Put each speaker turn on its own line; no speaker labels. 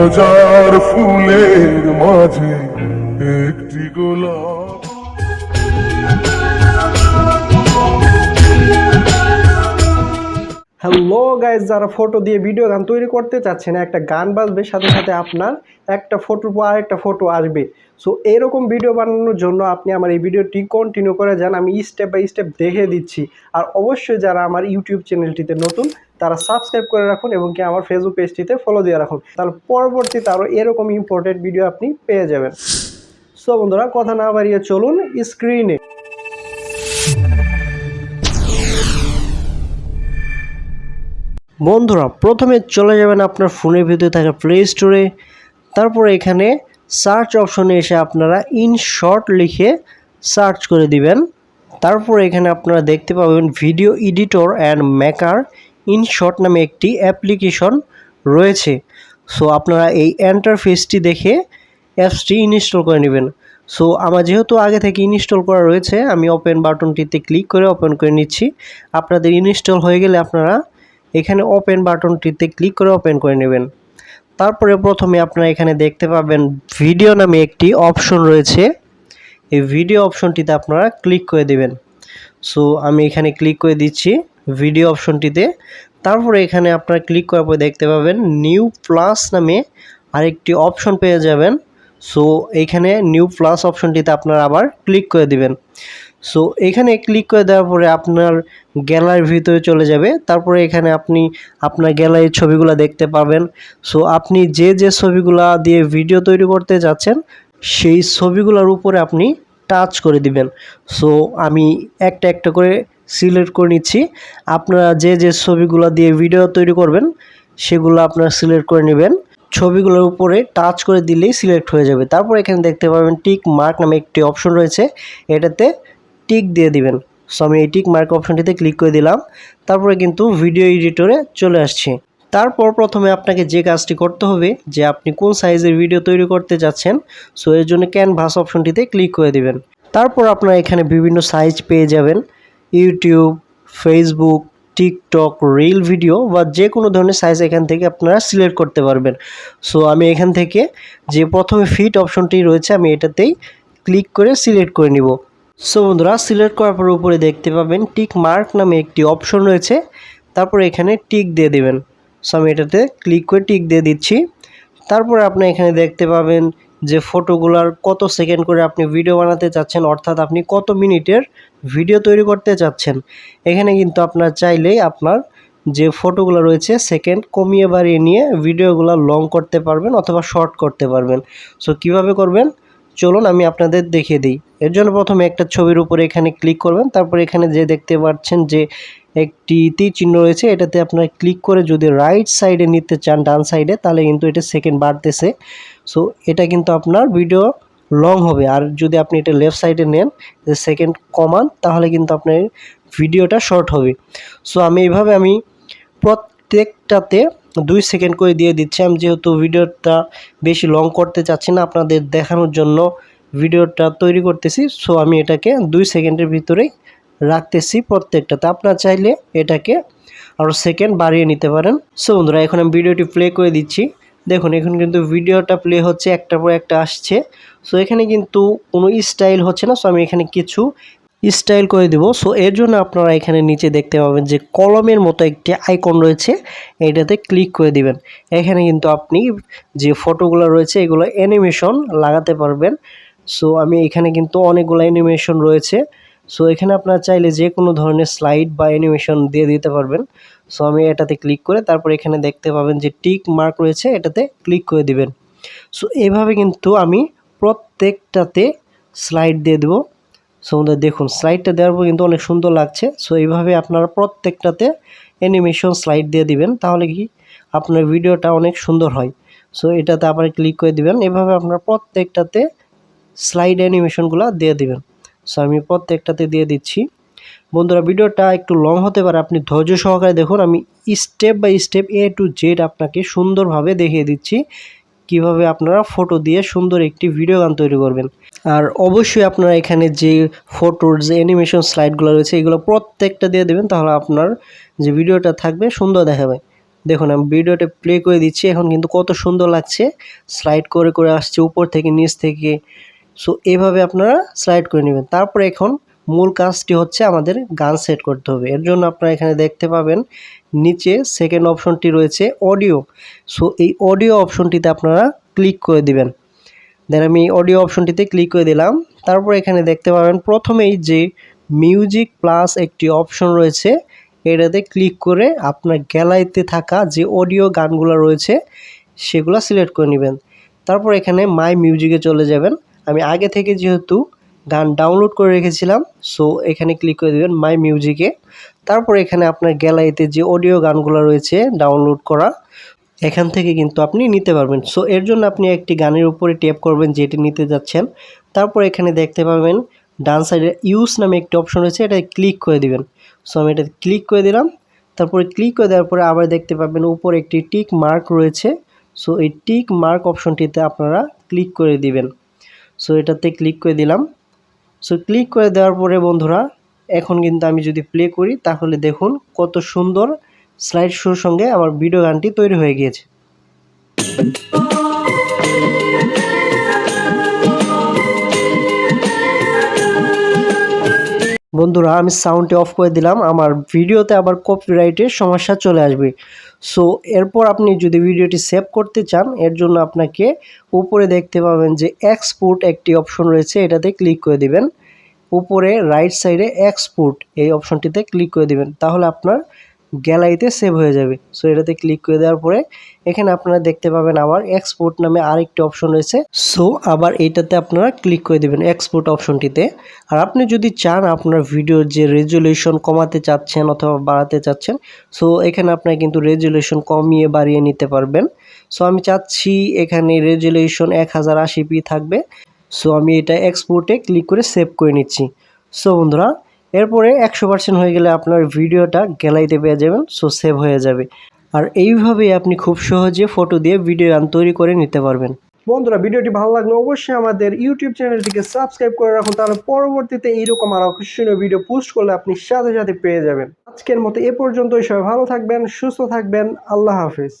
হাজার ফুলের মাঝে একটি গোলাপ।
হ্যালো গাইজ যারা ফটো দিয়ে ভিডিও গান তৈরি করতে চাচ্ছেন, একটা গান বাজবে, সাথে সাথে আপনার একটা ফটোর পর আরেকটা ফটো আসবে। সো এরকম ভিডিও বানানোর জন্য আপনি আমার এই ভিডিওটি কন্টিনিউ করে যান, আমি স্টেপ বাই স্টেপ দেখে দিচ্ছি। আর অবশ্যই যারা আমার ইউটিউব চ্যানেলটিতে নতুন তারা সাবস্ক্রাইব করে রাখুন এবং কি আমার ফেসবুক পেজটিতে ফলো দিয়ে রাখুন। তাহলে পরবর্তীতে আরও এরকম ইম্পর্টেন্ট ভিডিও আপনি পেয়ে যাবেন। সো বন্ধুরা, কথা না বাড়িয়ে চলুন স্ক্রিনে বন্ধুরা, প্রথমে চলে যাবেন আপনার ফোনের ভিতরে থাকা প্লে স্টোরে তারপর এখানে সার্চ অপশনে এসে আপনারা ইন শর্ট লিখে সার্চ করে দিবেন। তারপর এখানে আপনারা দেখতে পাবেন video editor and maker InShot নামে একটি অ্যাপ্লিকেশন রয়েছে। সো, আপনারা এই এন্টারফেসটি দেখে অ্যাপসটি ইনস্টল করে নেবেন। সো, আমার যেহেতু আগে থেকে ইনস্টল করা রয়েছে, আমি ওপেন বাটনটিতে ক্লিক করে ওপেন করে নিচ্ছি। আপনাদের ইনস্টল হয়ে গেলে আপনারা এখানে ওপেন বাটনটিতে ক্লিক করে ওপেন করে নেবেন। তারপরে প্রথমে আপনারা এখানে দেখতে পাবেন ভিডিও নামে একটি অপশন রয়েছে। এই ভিডিও অপশনটিতে আপনারা ক্লিক করে দেবেন। সো, আমি এখানে ক্লিক করে দিচ্ছি। ভিডিও অপশনটিতে তারপরে এখানে আপনারা ক্লিক করার পরে দেখতে পাবেন নিউ প্লাস নামে আরেকটি অপশন পেয়ে যাবেন। সো এইখানে নিউ প্লাস অপশনটিতে আপনারা আবার ক্লিক করে দিবেন। সো এখানে ক্লিক করে দেওয়ার পরে আপনার গ্যালারির ভিতরে চলে যাবে। তারপরে এখানে আপনি আপনার গ্যালারির ছবিগুলো দেখতে পাবেন। সো আপনি যে যে ছবিগুলা দিয়ে ভিডিও তৈরি করতে যাচ্ছেন, সেই ছবিগুলোর উপরে আপনি টাচ করে দিবেন। সো আমি একটা একটা করে সিলেক্ট করে নিচ্ছি। আপনারা যে যে ছবিগুলো দিয়ে ভিডিও তৈরি করবেন, সেগুলো আপনারা সিলেক্ট করে নেবেন। ছবিগুলোর উপরে টাচ করে দিলেই সিলেক্ট হয়ে যাবে। তারপর এখানে দেখতে পাবেন টিক মার্ক নামে একটি অপশন রয়েছে। এটাতে টিক দিয়ে দিবেন। সো আমি এই টিক মার্ক অপশনটিতে ক্লিক করে দিলাম। তারপরে কিন্তু ভিডিও এডিটরে চলে আসছে। তারপর প্রথমে আপনাকে যে কাজটি করতে হবে, যে আপনি কোন সাইজের ভিডিও তৈরি করতে যাচ্ছেন সো এর জন্য ক্যানভাস অপশনটিতে ক্লিক করে দিবেন। তারপর আপনারা এখানে বিভিন্ন সাইজ পেয়ে যাবেন। YouTube Facebook TikTok reel video বা যে কোনো ধরনের সাইজ এখান থেকে আপনারা সিলেক্ট করতে পারবেন। সো আমি এখান থেকে যে প্রথমে ফিট অপশনটি রয়েছে, আমি এটাতেই ক্লিক করে সিলেক্ট করে নিব। সো বন্ধুরা সিলেক্ট করার পর উপরে দেখতে পাবেন টিক মার্ক নামে একটি অপশন রয়েছে। তারপর এখানে টিক দিয়ে দেবেন। সো আমি এটাতে ক্লিক করে টিক দিয়ে দিচ্ছি। তারপরে আপনি এখানে দেখতে পাবেন যে ফটোগুলার কত সেকেন্ড করে আপনি ভিডিও বানাতে চাচ্ছেন, অর্থাৎ আপনি কত মিনিটের ভিডিও তৈরি করতে চাচ্ছেন, এখানে কিন্তু আপনার চাইলেই আপনার যে ফটোগুলো রয়েছে সেকেন্ড কমিয়ে বাড়িয়ে নিয়ে ভিডিওগুলো লং করতে পারবেন অথবা শর্ট করতে পারবেন। সো কীভাবে করবেন? চলুন আমি আপনাদের দেখিয়ে দিই। এর জন্য প্রথমে একটা ছবির উপরে এখানে ক্লিক করবেন, তারপর এখানে যে দেখতে পাচ্ছেন যে একটি তীর চিহ্ন রয়েছে, এটাতে আপনার ক্লিক করে যদি রাইট সাইডে নিতে চান, ডান সাইডে তাহলে কিন্তু এটা সেকেন্ড বাড়তেছে। সো এটা কিন্তু আপনার ভিডিও লং হবে। আর যদি আপনি এটা লেফট সাইডে নেন সেকেন্ড কমান তাহলে কিন্তু আপনার ভিডিওটা শর্ট হবে। সো আমি এইভাবে আমি প্রত্যেকটাতে দুই সেকেন্ড করে দিয়ে দিচ্ছি। আমি যেহেতু ভিডিওটা বেশি লং করতে চাচ্ছি না, আপনাদের দেখানোর জন্য ভিডিওটা তৈরি করতেছি। সো আমি এটাকে দুই সেকেন্ডের ভিতরেই রাখতেছি প্রত্যেকটাতে। আপনার চাইলে এটাকে আরও সেকেন্ড বাড়িয়ে নিতে পারেন। সো বন্ধুরা, এখন আমি ভিডিওটি প্লে করে দিচ্ছি। দেখুন, এখন কিন্তু ভিডিওটা প্লে হচ্ছে, একটার পর একটা আসছে। সো এখানে কিন্তু কোনো স্টাইল হচ্ছে না। সো আমি এখানে কিছু স্টাইল করে দেবো। সো এর জন্য আপনারা এখানে নিচে দেখতে পাবেন যে কলমের মতো একটি আইকন রয়েছে। এটাতে ক্লিক করে দিবেন। এখানে কিন্তু আপনি যে ফটোগুলো রয়েছে, এগুলো অ্যানিমেশন লাগাতে পারবেন। সো আমি এখানে কিন্তু অনেকগুলো অ্যানিমেশন রয়েছে। সো এখানে আপনারা চাইলে যে কোনো ধরনের স্লাইড বা অ্যানিমেশন দিয়ে দিতে পারবেন। সো আমি এটাতে ক্লিক করে তারপর এখানে দেখতে পাবেন যে টিক মার্ক রয়েছে, এটাতে ক্লিক করে দিবেন। সো এভাবে কিন্তু আমি প্রত্যেকটাতে স্লাইড দিয়ে দেবো। সো আমাদের দেখুন স্লাইডটা দেওয়ার পর কিন্তু অনেক সুন্দর লাগছে। সো এইভাবে আপনারা প্রত্যেকটাতে অ্যানিমেশন স্লাইড দিয়ে দিবেন, তাহলে কি আপনার ভিডিওটা অনেক সুন্দর হয়। সো এটাতে আবার ক্লিক করে দিবেন, এভাবে আপনারা প্রত্যেকটাতে স্লাইড অ্যানিমেশনগুলো দিয়ে দিবেন। সো আমি প্রত্যেকটাতে দিয়ে দিচ্ছি। বন্ধুরা, ভিডিওটা একটু লং হতে পারে, আপনি ধৈর্য সহকারে দেখুন, আমি step by step A to Z আপনাকে সুন্দরভাবে দেখিয়ে দিচ্ছি, কীভাবে আপনারা ফটো দিয়ে সুন্দর একটি ভিডিও গান তৈরি করবেন। আর অবশ্যই আপনারা এখানে যে ফটোর যে অ্যানিমেশন স্লাইডগুলো রয়েছে, এগুলো প্রত্যেকটা দিয়ে দেবেন, তাহলে আপনার যে ভিডিওটা থাকবে, সুন্দর দেখাবে। দেখুন, আমি ভিডিওটা প্লে করে দিচ্ছি, এখন কিন্তু কত সুন্দর লাগছে স্লাইড করে করে আসছে উপর থেকে, নিচ থেকে। সো এভাবে আপনারা স্লাইড করে নেবেন। তারপরে এখন মূল কাজটি হচ্ছে আমাদের গান সেট করতে হবে। এর জন্য আপনারা এখানে দেখতে পাবেন, নিচে সেকেন্ড অপশনটি রয়েছে অডিও সো এই অডিও অপশনটিতে আপনারা ক্লিক করে দিবেন। দেন আমি অডিও অপশনটিতে ক্লিক করে দিলাম। তারপর এখানে দেখতে পাবেন, প্রথমেই যে মিউজিক প্লাস একটি অপশন রয়েছে, এটাতে ক্লিক করে আপনার গ্যালারিতে থাকা যে অডিও গানগুলো রয়েছে, সেগুলো সিলেক্ট করে নেবেন। তারপর এখানে মাই মিউজিকে চলে যাবেন। আমি আগে থেকে যেহেতু গান ডাউনলোড করে রেখেছিলাম সো এখানে ক্লিক করে দেবেন মাই মিউজিকে তারপর এখানে আপনার গ্যালারিতে যে অডিও গানগুলো রয়েছে ডাউনলোড করা, এখান থেকে কিন্তু আপনি নিতে পারবেন। সো এর জন্য আপনি একটি গানের উপরে ট্যাপ করবেন যেটি নিতে যাচ্ছেন। তারপর এখানে দেখতে পাবেন ডান সাইডে ইউজ নামে একটি অপশন রয়েছে এটা ক্লিক করে দিবেন। সো আমি এটা ক্লিক করে দিলাম। তারপরে ক্লিক করে দেওয়ার পরে আবার দেখতে পাবেন উপরে একটি টিক মার্ক রয়েছে। সো এই টিক মার্ক অপশনটিতে আপনারা ক্লিক করে দিবেন। সো এটাতে ক্লিক করে দিলাম। সো ক্লিক করে দেওয়ার পরে বন্ধুরা, এখন কিন্তু আমি যদি প্লে করি, তাহলে দেখুন কত সুন্দর স্লাইড শোর সঙ্গে আমার ভিডিও গানটি তৈরি হয়ে গিয়েছে। বন্ধুরা, আমি সাউন্ডটি অফ করে দিলাম। আমার ভিডিওতে আবার কপিরাইটের সমস্যা চলে আসবে। সো এরপর আপনি যদি ভিডিওটি সেভ করতে চান, এর জন্য আপনাকে উপরে দেখতে পাবেন যে এক্সপোর্ট একটি অপশন রয়েছে, এটাতে ক্লিক করে দিবেন। উপরে রাইট সাইডে এক্সপোর্ট এই অপশনটিতে ক্লিক করে দিবেন। তাহলে আপনার গ্যালারিতে সেভ হয়ে যাবে। সো এটাতে ক্লিক করে দেওয়ার পরে এখানে আপনারা দেখতে পাবেন আবার এক্সপোর্ট নামে আরেকটি অপশন রয়েছে। সো আবার এইটাতে আপনারা ক্লিক করে দেবেন এক্সপোর্ট অপশনটিতে আর আপনি যদি চান আপনার ভিডিওর যে রেজুলেশন কমাতে চাচ্ছেন অথবা বাড়াতে চাচ্ছেন সো এখানে আপনারা কিন্তু রেজুলেশন কমিয়ে বাড়িয়ে নিতে পারবেন। সো আমি চাচ্ছি এখানে রেজুলেশন এক হাজার আশি পি থাকবে। সো আমি এটা এক্সপোর্টে ক্লিক করে সেভ করে নিচ্ছি। সো বন্ধুরা এরপরে একশো পার্সেন্ট হয়ে গেলে আপনার ভিডিওটা গ্যালারিতে পেয়ে যাবেন সো সেভ হয়ে যাবে। আর এইভাবেই আপনি খুব সহজে ফটো দিয়ে ভিডিও গান তৈরি করে নিতে পারবেন।
বন্ধুরা, ভিডিওটি ভালো লাগলে অবশ্যই আমাদের ইউটিউব চ্যানেলটিকে সাবস্ক্রাইব করে রাখুন, তাহলে পরবর্তীতে এইরকম আর আকর্ষণীয় ভিডিও পোস্ট করলে আপনি সাথে সাথে পেয়ে যাবেন। আজকের মতো এ পর্যন্তই, সবাই ভালো থাকবেন, সুস্থ থাকবেন, আল্লাহ হাফিজ।